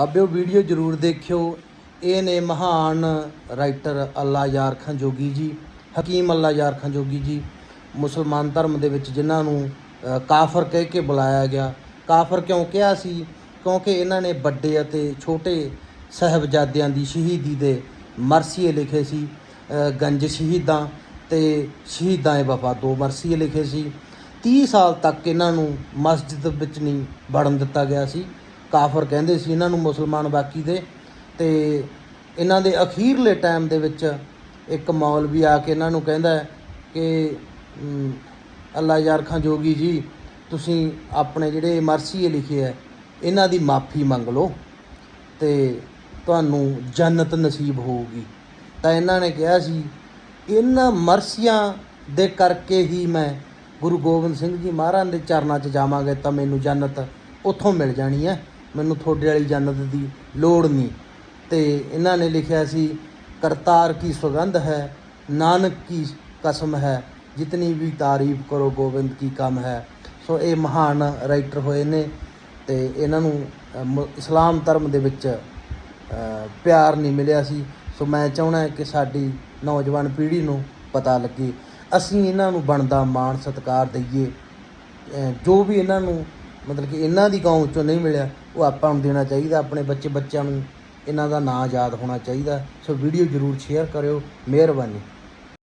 ਬਾਬਿਓ video ਜਰੂਰ ਦੇਖਿਓ। ਇਹ ਨੇ ਮਹਾਨ ਰਾਈਟਰ ਅੱਲਾ ਯਾਰ ਖਾਂ ਜੋਗੀ ਜੀ, ਹਕੀਮ ਅੱਲਾ ਯਾਰ ਖਾਂ ਜੋਗੀ ਜੀ, ਮੁਸਲਮਾਨ ਧਰਮ ਦੇ ਵਿੱਚ ਜਿਨ੍ਹਾਂ ਨੂੰ ਕਾਫਰ ਕਹਿ ਕੇ ਬੁਲਾਇਆ ਗਿਆ। ਕਾਫਰ ਕਿਉਂ ਕਿਹਾ ਸੀ? ਕਿਉਂਕਿ ਇਹਨਾਂ ਨੇ ਵੱਡੇ ਅਤੇ ਛੋਟੇ ਸਹਿਬਜ਼ਾਦਿਆਂ ਦੀ ਸ਼ਹੀਦੀ ਦੇ ਮਰਸੀਏ ਲਿਖੇ ਸੀ ਗੰਜ ਸ਼ਹੀਦਾਂ ਤੇ ਸ਼ਹੀਦਾਂ ਏ ਵਫਾ ਦੋ ਮਰਸੀਏ ਲਿਖੇ ਸੀ। 30 ਸਾਲ ਤੱਕ ਇਹਨਾਂ ਨੂੰ ਮਸਜਿਦ ਵਿੱਚ ਨਹੀਂ ਵੜਨ ਦਿੱਤਾ ਗਿਆ ਸੀ। ਕਾਫਰ ਕਹਿੰਦੇ ਸੀ ਇਹਨਾਂ ਨੂੰ ਮੁਸਲਮਾਨ ਬਾਕੀ ਦੇ ਤੇ ਇਹਨਾਂ ਦੇ ਅਖੀਰਲੇ ਟਾਈਮ ਦੇ ਵਿੱਚ ਇੱਕ ਮੌਲਵੀ ਆ ਕੇ ਇਹਨਾਂ ਨੂੰ ਕਹਿੰਦਾ ਕਿ ਅੱਲਾ ਯਾਰ ਖਾਂ ਜੋਗੀ ਜੀ, ਤੁਸੀਂ ਆਪਣੇ ਜਿਹੜੇ ਮਰਸੀਏ ਲਿਖੇ ਹੈ, ਇਹਨਾਂ ਦੀ ਮਾਫੀ ਮੰਗ ਲਓ ਤੇ ਤੁਹਾਨੂੰ ਜੰਨਤ ਨਸੀਬ ਹੋਊਗੀ। ਤਾਂ ਇਹਨਾਂ ਨੇ ਕਿਹਾ ਸੀ, ਇਹਨਾਂ ਮਰਸੀਆਂ ਦੇ ਕਰਕੇ ਹੀ ਮੈਂ ਗੁਰੂ ਗੋਬਿੰਦ ਸਿੰਘ ਜੀ ਮਹਾਰਾਜ ਦੇ ਚਰਨਾਂ 'ਚ ਜਾਵਾਂਗੇ ਤਾਂ ਮੈਨੂੰ ਜੰਨਤ ਉੱਥੋਂ ਮਿਲ ਜਾਣੀ ਹੈ। ਮੈਨੂੰ ਤੁਹਾਡੇ ਵਾਲੀ ਜੰਨਤ ਦੀ ਲੋੜ ਨਹੀਂ। ਤੇ ਇਹਨਾਂ ਨੇ ਲਿਖਿਆ ਸੀ, ਕਰਤਾਰ ਕੀ ਸੁਗੰਧ ਹੈ, ਨਾਨਕ ਕੀ ਕਸਮ ਹੈ, ਜਿਤਨੀ ਵੀ ਤਾਰੀਫ ਕਰੋ ਗੋਬਿੰਦ ਕੀ ਕੰਮ ਹੈ। ਸੋ ਇਹ ਮਹਾਨ ਰਾਈਟਰ ਹੋਏ ਨੇ ਤੇ ਇਹਨਾਂ ਨੂੰ ਮ- ਇਸਲਾਮ ਧਰਮ ਦੇ ਵਿੱਚ ਪਿਆਰ ਨਹੀਂ ਮਿਲਿਆ ਸੀ। ਸੋ ਮੈਂ ਚਾਹਣਾ ਕਿ ਸਾਡੀ ਨੌਜਵਾਨ ਪੀੜ੍ਹੀ ਨੂੰ ਪਤਾ ਲੱਗੇ। ਅਸੀਂ ਇਹਨਾਂ ਨੂੰ ਬਣਦਾ ਮਾਣ ਸਤਿਕਾਰ ਦਈਏ। ਜੋ ਵੀ ਇਹਨਾਂ ਨੂੰ, ਮਤਲਬ ਕਿ ਇਹਨਾਂ ਦੀ ਗਾਉਂ ਚੋਂ ਨਹੀਂ ਮਿਲਿਆ ਉਹ ਆਪਾਂ ਨੂੰ ਦੇਣਾ ਚਾਹੀਦਾ, ਆਪਣੇ ਬੱਚੇ, ਬੱਚਿਆਂ ਨੂੰ ਇਹਨਾਂ ਦਾ ਨਾਂ ਯਾਦ ਹੋਣਾ ਚਾਹੀਦਾ। ਸੋ ਵੀਡੀਓ ਜਰੂਰ ਸ਼ੇਅਰ ਕਰਿਓ, ਮਿਹਰਬਾਨੀ।